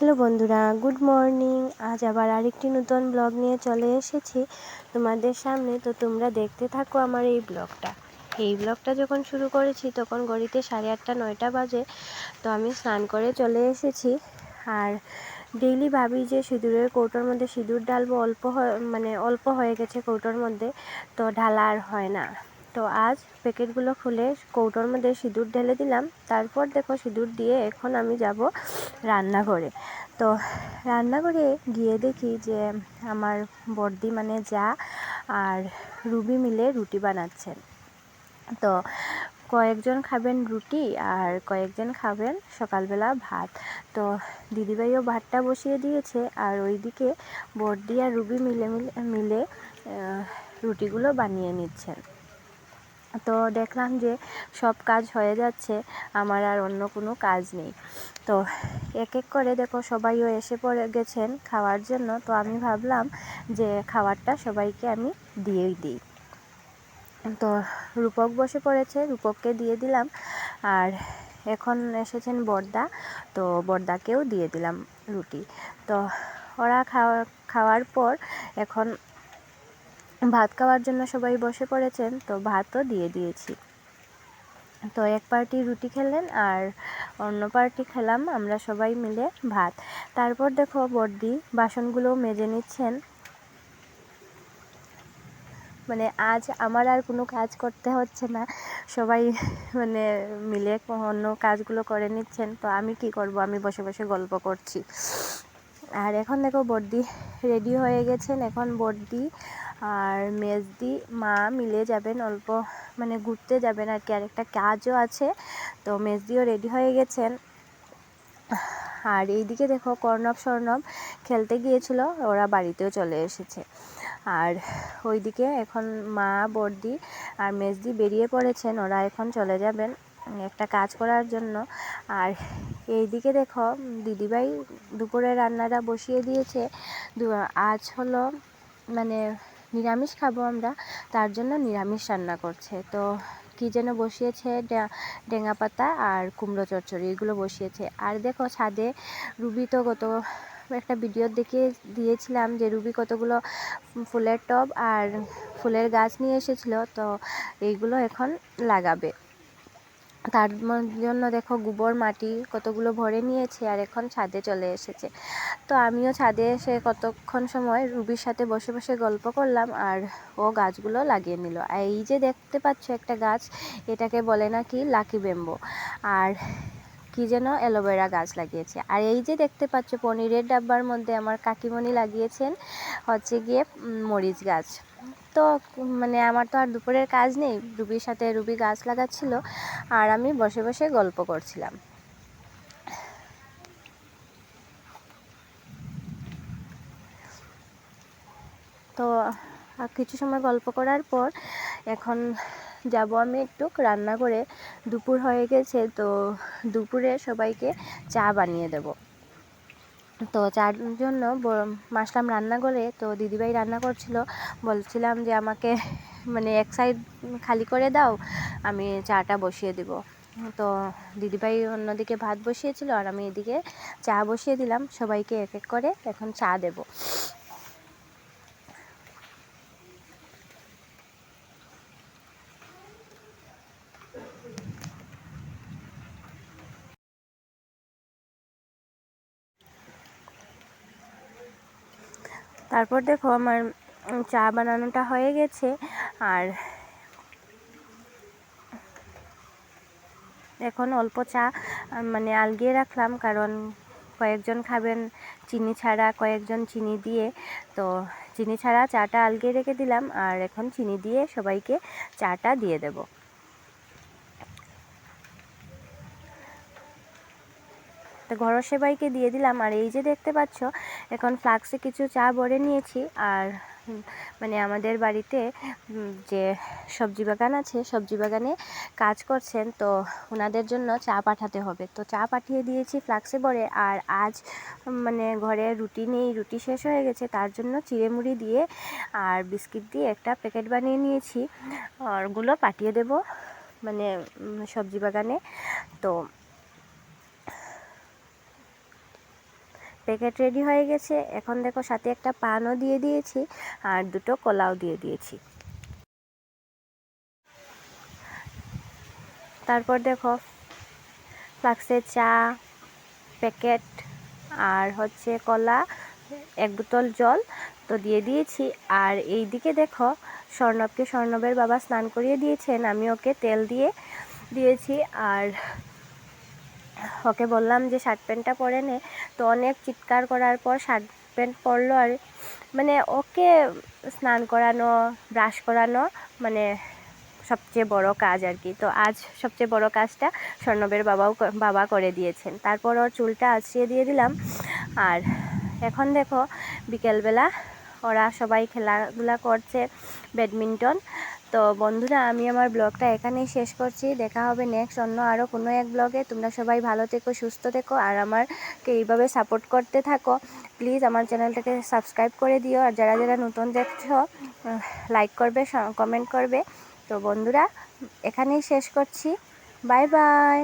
Hello বন্ধুরা, good morning. আজ আবার আরেকটি নতুন ব্লগ নিয়ে চলে এসেছি তোমাদের সামনে। তো তোমরা দেখতে থাকো আমার এই ব্লগটা। এই ব্লগটা যখন শুরু করেছি তখন গড়িতে সাড়ে আটটা, নয়টা বাজে। তো আমি স্নান করে চলে এসেছি। আর ডেইলি ভাবি যে সিঁদুরের কৌটোর মধ্যে সিঁদুর ডালবো অল্প মানে অল্প হয়ে গেছে কৌটোর মধ্যে। তো ঢালা আর হয় না। তো আজ প্যাকেটগুলো খুলে কৌটোর মধ্যে সিঁদুর ঢেলে দিলাম। তারপর দেখো সিঁদুর দিয়ে এখন আমি যাব রান্নাঘরে। তো রান্নাঘরে গিয়ে দেখি যে আমার বর্দি মানে যা আর রুবি মিলে রুটি বানাচ্ছেন তো কয়েকজন খাবেন রুটি আর কয়েকজন খাবেন সকালবেলা ভাত। তো দিদিভাইও ভাতটা বসিয়ে দিয়েছে আর ওইদিকে বর্দি আর রুবি মিলে মিলে মিলে রুটিগুলো বানিয়ে নিচ্ছেন। তো দেখলাম যে সব কাজ হয়ে যাচ্ছে, আমার আর অন্য কোনো কাজ নেই। তো এক এক করে দেখো সবাইও এসে পড়ে গেছেন খাওয়ার জন্য, তো আমি ভাবলাম যে খাবারটা সবাইকে আমি দিয়েই দিই। তো রূপক বসে পড়েছে, রূপককে দিয়ে দিলাম। আর এখন এসেছেন বর্দা, তো বর্দাকেও দিয়ে দিলাম রুটি। তো ওরা খাওয়া, খাওয়ার পর এখন ভাত খাওয়ার জন্য সবাই বসে পড়েছেন, তো ভাতও দিয়ে দিয়েছি। তো এক পার্টি রুটি খেলেন আর অন্য পার্টি খেলাম আমরা সবাই মিলে ভাত। তারপর দেখো বর্দি বাসনগুলো মেজে নিচ্ছেন। মানে আজ আমার আর কোনো কাজ করতে হচ্ছে না, সবাই মানে মিলে অন্য কাজগুলো করে নিচ্ছেন, তো আমি কি করব? আমি বসে বসে গল্প করছি। আর এখন দেখো বর্দি রেডি হয়ে গেছেন, এখন বর্দি আর মেজদি, মা মিলে যাবেন অল্প মানে ঘুরতে যাবেন আর কি, আরেকটা কাজও আছে। তো মেজদিও রেডি হয়ে গেছেন। আর এইদিকে দেখো কর্ণব স্বর্ণব খেলতে গিয়েছিল, ওরা বাড়িতেও চলে এসেছে। আর ওইদিকে এখন মা বর্দি আর মেজদি বেরিয়ে পড়েছেন, ওরা এখন চলে যাবেন একটা কাজ করার জন্য। আর এইদিকে দেখো দিদিভাই দুপুরে রান্নাটা বসিয়ে দিয়েছে। আজ হলো মানে নিরামিষ খাব আমরা, তার জন্য নিরামিষ রান্না করছে। তো কী যেন বসিয়েছে ডেঙা পাতা আর কুমড়ো চচ্চড়ি, এগুলো বসিয়েছে। আর দেখো ছাদে রুবি তো গত একটা ভিডিও দেখিয়ে দিয়েছিলাম যে রুবি কতগুলো ফুলের টব আর ফুলের গাছ নিয়ে এসেছিল, তো এইগুলো এখন লাগাবে। তার জন্য দেখো গোবর, মাটি কতগুলো ভরে নিয়েছে আর এখন ছাদে চলে এসেছে। তো আমিও ছাদে এসে কতক্ষণ সময় রুবির সাথে বসে বসে গল্প করলাম আর ও গাছগুলো লাগিয়ে নিল। আর এই যে দেখতে পাচ্ছ একটা গাছ, এটাকে বলে নাকি লাকি বেম্বো। আর কি যেন অ্যালোভেরা গাছ লাগিয়েছে। আর এই যে দেখতে পাচ্ছ পনিরের ডাব্বার মধ্যে আমার কাকিমণি লাগিয়েছেন, হচ্ছে গিয়ে মরিচ গাছ। তো মানে আমার তো আর দুপুরের কাজ নেই। রুবির সাথে রুবি গাছ লাগাচ্ছিল আর আমি বসে বসে গল্প করছিলাম। তো কিছু সময় গল্প করার পর এখন যাব আমি একটু রান্না করে। দুপুর হয়ে গেছে, তো দুপুরে সবাইকে চা বানিয়ে দেব। তো চার জন্য মাসলাম রান্না করে, তো দিদিভাই রান্না করছিল। বলছিলাম যে, আমাকে মানে এক সাইড খালি করে দাও, আমি চাটা বসিয়ে দিব। তো দিদিভাই অন্যদিকে ভাত বসিয়েছিল, আর আমি এদিকে চা বসিয়ে দিলাম। সবাইকে এক এক করে এখন চা দেবো। তারপর দেখো আমার চা বানানোটা হয়ে গেছে। আর এখন অল্প চা মানে আলগিয়ে রাখলাম, কারণ কয়েকজন খাবেন চিনি ছাড়া, কয়েকজন চিনি দিয়ে। তো চিনি ছাড়া চাটা আলগিয়ে রেখে দিলাম, আর এখন চিনি দিয়ে সবাইকে চাটা দিয়ে দেবো। তো ঘরোয়া সেবাইকে দিয়ে দিলাম। আর এই যে দেখতে পাচ্ছ, এখন ফ্লাক্সে কিছু চা ভরে নিয়েছি। আর মানে আমাদের বাড়িতে যে সবজি বাগান আছে, সবজি বাগানে কাজ করছেন, তো ওনাদের জন্য চা পাঠাতে হবে। তো চা পাঠিয়ে দিয়েছি ফ্লাক্সে ভরে। আর আজ মানে ঘরে রুটি নেই, রুটি শেষ হয়ে গেছে, তার জন্য চিড়ে মুড়ি দিয়ে আর বিস্কিট দিয়ে একটা প্যাকেট বানিয়ে নিয়েছি। আর ওগুলো পাঠিয়ে দেব মানে সবজি বাগানে। তো প্যাকেট রেডি হয়ে গেছে। এখন দেখো সাথে একটা পানও দিয়ে দিয়েছি আর দুটো কলাও দিয়ে দিয়েছি। তারপর দেখো ফ্লাক্সের চা প্যাকেট আর হচ্ছে কলা, এক বোতল জল তো দিয়ে দিয়েছি। আর এই দিকে দেখো স্বর্ণবকে স্বর্ণবের বাবা স্নান করিয়ে দিয়েছেন। আমি ওকে তেল দিয়ে দিয়েছি। আর ওকে বললাম যে শার্ট প্যান্টটা পরে নে। তো অনেক চিৎকার করার পর শার্ট প্যান্ট পরলো আর মানে ওকে স্নান করানো, ব্রাশ করানো মানে সবচেয়ে বড় কাজ আর কি। তো আজ সবচেয়ে বড় কাজটা স্বর্ণবের বাবাও বাবা করে দিয়েছেন। তারপর ওর চুলটা আঁচড়িয়ে দিয়ে দিলাম। আর এখন দেখো বিকেলবেলা ওরা সবাই খেলাধুলা করছে ব্যাডমিন্টন। তো বন্ধুরা, আমি আমার ব্লগটা এখানেই শেষ করছি। দেখা হবে নেক্সট অন্য আরও কোনো এক ব্লগে। তোমরা সবাই ভালো থেকো, সুস্থ থেকো আর আমারকে এইভাবে সাপোর্ট করতে থাকো। প্লিজ আমার চ্যানেলটাকে সাবস্ক্রাইব করে দিও। আর যারা যারা নতুন দেখছ লাইক করবে কমেন্ট করবে। তো বন্ধুরা, এখানেই শেষ করছি। Bye bye